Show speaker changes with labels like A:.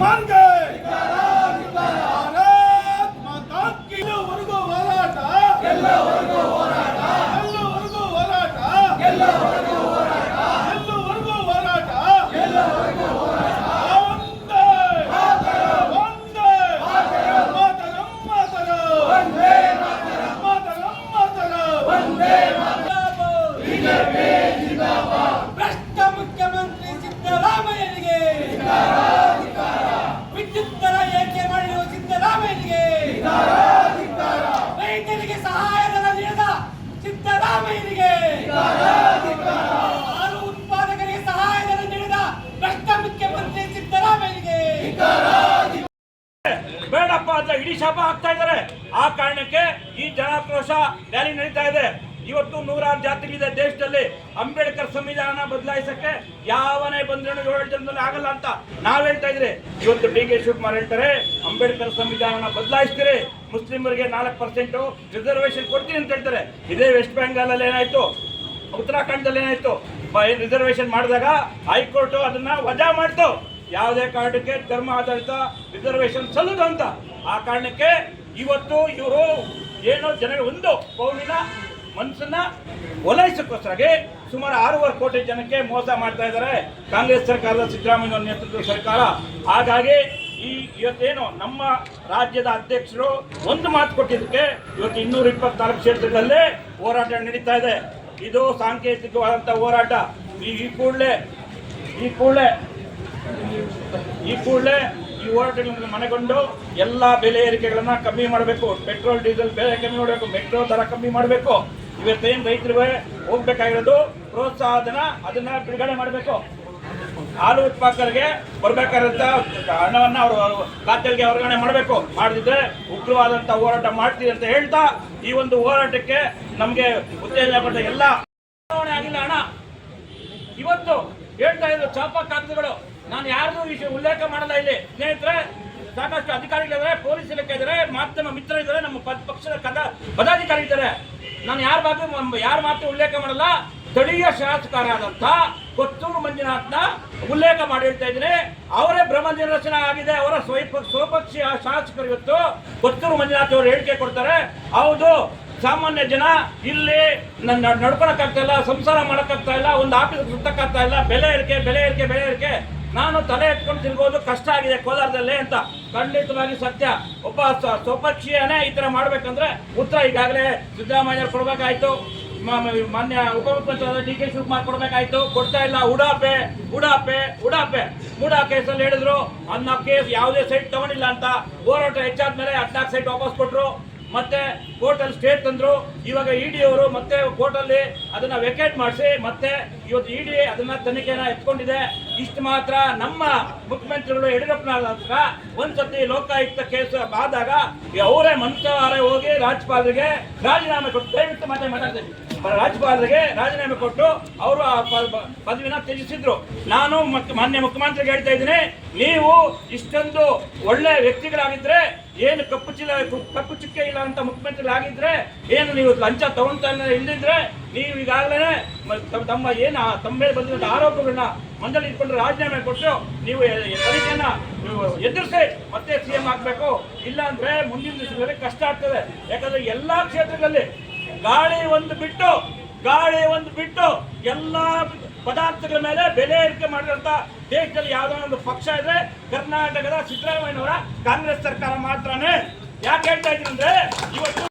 A: ಮಾನ್ಗೆ ಭಾರತ್ ಮಾತಾ ಕಿ ಎಲ್ಲವರೆಗೂ ಹೋರಾಟ ಎಲ್ಲವರೆಗೂ ಹೋರಾಟ ಎಲ್ಲವರೆಗೂ ಹೋರಾಟ ಎಲ್ಲವರೆಗೂ ಹೋರಾಟ ಎಲ್ಲವರೆಗೂ ಹೋರಾಟ ಎಲ್ಲವರೆಗೂ ಹೋರಾಟ ಒಂದೇ ಮಾತರಂ ಒಂದೇ ಮಾತರಂ ಮಾತರಂ ಮಾತರಂ ಒಂದೇ ಮಾತರಂ ಮಾತರಂ ಮಾತರಂ ಒಂದೇ
B: ಭ್ರಷ್ಟ
C: ಬೇಡಪ್ಪ ಅಂತ ಇಡೀ ಶಾಪ ಹಾಕ್ತಾ ಇದ್ದಾರೆ. ಆ ಕಾರಣಕ್ಕೆ ಈ ಜನಾಕ್ರೋಶ ರ್ಯಾಲಿ ನಡೀತಾ ಇದೆ. ಇವತ್ತು ನೂರಾರು ಜಾತಿಗಳಿದೆ ದೇಶದಲ್ಲಿ. ಅಂಬೇಡ್ಕರ್ ಸಂವಿಧಾನ ಬದಲಾಯಿಸಕ್ಕೆ ಯಾವನೇ ಬಂದ್ರೂ ಏಳು ಜನದಲ್ಲಿ ಆಗಲ್ಲ ಅಂತ ನಾವ್ ಹೇಳ್ತಾ ಇದ್ರಿ. ಇವತ್ತು ಡಿ ಕೆ ಶಿವಕುಮಾರ್ ಹೇಳ್ತಾರೆ, ಅಂಬೇಡ್ಕರ್ ಸಂವಿಧಾನ ಬದಲಾಯಿಸ್ತೀರಿ. ಮುಸ್ಲಿಮರಿಗೆ ನಾಲ್ಕು ಪರ್ಸೆಂಟ್ ರಿಸರ್ವೇಶನ್ ಕೊಡ್ತೀನಿ ಅಂತ ಹೇಳ್ತಾರೆ. ಇದೇ ವೆಸ್ಟ್ ಬೆಂಗಾಲ್ ಅಲ್ಲಿ ಏನಾಯ್ತು? ಉತ್ತರಾಖಂಡದಲ್ಲಿ ಏನಾಯ್ತು? ರಿಸರ್ವೇಶನ್ ಮಾಡಿದಾಗ ಹೈಕೋರ್ಟ್ ಅದನ್ನ ವಜಾ ಮಾಡ್ತು. ಯಾವುದೇ ಕಾರಣಕ್ಕೆ ಧರ್ಮ ಆಧಾರಿತ ರಿಸರ್ವೇಶನ್ ಸಲ್ಲದು ಅಂತ. ಆ ಕಾರಣಕ್ಕೆ ಇವತ್ತು ಇವರು ಏನೋ ಜನರ ಒಂದು ಪೌರಿನ ಮನಸ್ಸನ್ನ ಒಲೈಸಕ್ಕೋಸ್ಕರಾಗಿ ಸುಮಾರು ಆರೂವರೆ ಕೋಟಿ ಜನಕ್ಕೆ ಮೋಸ ಮಾಡ್ತಾ ಇದ್ದಾರೆ. ಕಾಂಗ್ರೆಸ್ ಸರ್ಕಾರದ ಸಿದ್ದರಾಮಯ್ಯ ನೇತೃತ್ವದ ಸರ್ಕಾರ. ಹಾಗಾಗಿ ಈ ಇವತ್ತೇನು ನಮ್ಮ ರಾಜ್ಯದ ಅಧ್ಯಕ್ಷರು ಒಂದು ಮಾತು ಕೊಟ್ಟಿದ್ದಕ್ಕೆ ಇವತ್ತು ಇನ್ನೂರ ಇಪ್ಪತ್ನಾಲ್ಕು ಕ್ಷೇತ್ರದಲ್ಲೇ ಹೋರಾಟ ನಡೀತಾ ಇದೆ. ಇದು ಸಾಂಕೇತಿಕವಾದಂಥ ಹೋರಾಟ. ಈ ಕೂಡಲೇ ಈ ಕೂಡಲೇ ಈ ಕೂಡಲೇ ಈ ಹೋರಾಟಗಳನ್ನು ಮನೆಗೊಂಡು ಎಲ್ಲ ಬೆಲೆ ಏರಿಕೆಗಳನ್ನ ಕಮ್ಮಿ ಮಾಡಬೇಕು. ಪೆಟ್ರೋಲ್, ಡೀಸೆಲ್ ಬೆಲೆ ಕಮ್ಮಿ ಮಾಡಬೇಕು. ಮೆಟ್ರೋ ದರ ಕಮ್ಮಿ ಮಾಡಬೇಕು. ಇವತ್ತೇನು ರೈತರಿಗೆ ಹೋಗ್ಬೇಕಾಗಿರೋದು ಪ್ರೋತ್ಸಾಹಧನ, ಅದನ್ನ ಬಿಡುಗಡೆ ಮಾಡಬೇಕು. ಹಾಲು ಉತ್ಪಾದಕರಿಗೆ ಬರ್ಬೇಕಾದಂತ ಹಣವನ್ನ ಅವರು ಖಾತೆಗೆ ವರ್ಗಾವಣೆ ಮಾಡಬೇಕು. ಮಾಡದಿದ್ರೆ ಉಗ್ರವಾದಂತ ಹೋರಾಟ ಮಾಡ್ತೀವಿ ಅಂತ ಹೇಳ್ತಾ ಈ ಒಂದು ಹೋರಾಟಕ್ಕೆ ನಮಗೆ ಉತ್ತೇಜನ ಪಡೆದ ಎಲ್ಲ. ಆಗಿಲ್ಲ ಹಣ ಇವತ್ತು ಹೇಳ್ತಾ ಇದ್ರು ಚಾಪ ಕಾಗದಗಳು ನಾನು ಯಾರನ್ನೂ ವಿಷಯ ಉಲ್ಲೇಖ ಮಾಡಲ್ಲ ಇಲ್ಲಿ. ಸ್ನೇಹಿತರೆ, ಸಾಕಷ್ಟು ಅಧಿಕಾರಿಗಳಿದ್ದಾರೆ, ಪೊಲೀಸ್ ಇಲಾಖೆ ಇದ್ದಾರೆ, ಮಾಧ್ಯಮ ಮಿತ್ರ ಇದ್ದಾರೆ, ನಮ್ಮ ಪಕ್ಷದ ಕದ ಪದಾಧಿಕಾರಿ ಇದ್ದಾರೆ. ನಾನು ಯಾರ ಬಗ್ಗೆ ಯಾರ ಮಾತು ಉಲ್ಲೇಖ ಮಾಡಲ್ಲ. ಸ್ಥಳೀಯ ಶಾಸಕರಾದಂತ ಕೊತ್ತೂರು ಮಂಜುನಾಥ್ನ ಉಲ್ಲೇಖ ಮಾಡಿ ಹೇಳ್ತಾ ಇದ್ದೀನಿ. ಅವರೇ ಭ್ರಮ ನಿರ್ದರ್ಶನ ಆಗಿದೆ. ಅವರ ಸ್ವಯಂ ಸ್ವಪಕ್ಷೀಯ ಶಾಸಕರು ಇವತ್ತು ಕೊತ್ತೂರು ಮಂಜುನಾಥ್ ಅವರು ಹೇಳಿಕೆ ಕೊಡ್ತಾರೆ. ಹೌದು ಸಾಮಾನ್ಯ ಜನ ಇಲ್ಲಿ ನಡ್ಕೊಳಕ್ಕಾಗ್ತಾ ಇಲ್ಲ ಸಂಸಾರ ಮಾಡಕ್ಕಾಗ್ತಾ ಇಲ್ಲ ಒಂದು ಆಫೀಸ್ ಸುತ್ತಕ್ಕಾಗ್ತಾ ಇಲ್ಲ ಬೆಲೆ ಏರಿಕೆ ಬೆಲೆ ಏರಿಕೆ ಬೆಲೆ ಏರಿಕೆ. ನಾನು ತಲೆ ಎತ್ಕೊಂಡು ತಿರ್ಗೋದು ಕಷ್ಟ ಆಗಿದೆ ಕೋಲಾರದಲ್ಲಿ ಅಂತ. ಖಂಡಿತವಾಗಿ ಸತ್ಯ. ಒಬ್ಬ ಸ್ವಪಕ್ಷೀಯನೇ ಈ ಥರ ಮಾಡಬೇಕಂದ್ರೆ ಉತ್ತರ ಈಗಾಗಲೇ ಸಿದ್ದರಾಮಯ್ಯ ಕೊಡ್ಬೇಕಾಯ್ತು. ಮಾನ್ಯ ಉಪಮುಖ್ಯಮಂತ್ರಿ ಡಿ ಕೆ ಶಿವಕುಮಾರ್ ಕೊಡ್ಬೇಕಾಯ್ತು. ಕೊಡ್ತಾ ಇಲ್ಲ. ಉಡಾಪೆ ಉಡಾಪೆ ಉಡಾಪೆ. ಉಡಾ ಕೇಸಲ್ಲಿ ಹೇಳಿದ್ರು, ಅನ್ನ ಕೇಸ್ ಯಾವುದೇ ಸೈಟ್ ತಗೊಂಡಿಲ್ಲ ಅಂತ. ಹೋರಾಟ ಹೆಚ್ಚಾದ್ಮೇಲೆ ಹದಿನಾಲ್ಕು ಸೈಟ್ ವಾಪಸ್ ಕೊಟ್ರು. ಮತ್ತೆ ಕೋರ್ಟ್ ಅಲ್ಲಿ ಸ್ಟೇ ತಂದ್ರು. ಇವಾಗ ಇಡಿ ಅವರು ಮತ್ತೆ ಕೋರ್ಟ್ ಅಲ್ಲಿ ಅದನ್ನ ವೆಕೇಟ್ ಮಾಡಿಸಿ, ಮತ್ತೆ ಇವತ್ತು ಇಡಿ ಅದನ್ನ ತನಿಖೆನ ಎತ್ಕೊಂಡಿದೆ. ಇಷ್ಟು ಮಾತ್ರ ನಮ್ಮ ಮುಖ್ಯಮಂತ್ರಿಗಳು ಯಡಿಯೂರಪ್ಪನವರ ನಂತರ ಒಂದ್ಸತಿ ಲೋಕಾಯುಕ್ತ ಕೇಸ್ ಆದಾಗ ಅವರೇ ಮಂತ್ರಾಲಯ ಹೋಗಿ ರಾಜ್ಯಪಾಲರಿಗೆ ರಾಜೀನಾಮೆ ಕೊಟ್ಟು ದಯವಿಟ್ಟು ಮಾತಾಡಿ ಮಾತಾಡ್ತೀನಿ. ರಾಜ್ಯಪಾಲರಿಗೆ ರಾಜೀನಾಮೆ ಕೊಟ್ಟು ಅವರು ಆ ಪದವಿನ ತ್ಯಜಿಸಿದ್ರು. ನಾನು ಮಾನ್ಯ ಮುಖ್ಯಮಂತ್ರಿಗೆ ಹೇಳ್ತಾ ಇದ್ದೀನಿ, ನೀವು ಇಷ್ಟೊಂದು ಒಳ್ಳೆ ವ್ಯಕ್ತಿಗಳಾಗಿದ್ರೆ, ಏನು ಕಪ್ಪು ಚಿಲ್ಲ ಕಪ್ಪು ಚುಕ್ಕೆ ಇಲ್ಲ ಅಂತ ಮುಖ್ಯಮಂತ್ರಿಗಳಾಗಿದ್ರೆ, ಏನು ನೀವು ಲಂಚ ತಗೊಂತ ಇಲ್ಲದಿದ್ರೆ ನೀವು ಈಗಾಗಲೇ ತಮ್ಮ ಏನು ತಮ್ಮ ಮೇಲೆ ಬಂದಿರೋ ಆರೋಪಗಳನ್ನ ಮಂಡಳಿ ಇಟ್ಕೊಂಡು ರಾಜೀನಾಮೆ ಕೊಟ್ಟು ನೀವು ತನಿಖೆಯನ್ನ ಎದುರಿಸಿ ಮತ್ತೆ ಸಿ ಎಂ ಆಗ್ಬೇಕು. ಇಲ್ಲ ಅಂದ್ರೆ ಮುಂದಿನ ದಿವಸದಲ್ಲಿ ಕಷ್ಟ ಆಗ್ತದೆ. ಯಾಕಂದ್ರೆ ಎಲ್ಲಾ ಕ್ಷೇತ್ರದಲ್ಲಿ ಗಾಳಿ ಒಂದು ಬಿಟ್ಟು, ಗಾಳಿ ಒಂದು ಬಿಟ್ಟು ಎಲ್ಲಾ ಪದಾರ್ಥಗಳ ಮೇಲೆ ಬೆಲೆ ಏರಿಕೆ ಮಾಡಿದಂತ ದೇಶದಲ್ಲಿ ಯಾವುದೋ ಒಂದು ಪಕ್ಷ ಇದ್ರೆ ಕರ್ನಾಟಕದ ಸಿದ್ದರಾಮಯ್ಯನವರ ಕಾಂಗ್ರೆಸ್ ಸರ್ಕಾರ ಮಾತ್ರನೇ. ಯಾಕೆ ಹೇಳ್ತಾ ಇದ್ದೀನಿ ಅಂದ್ರೆ, ಇವತ್ತು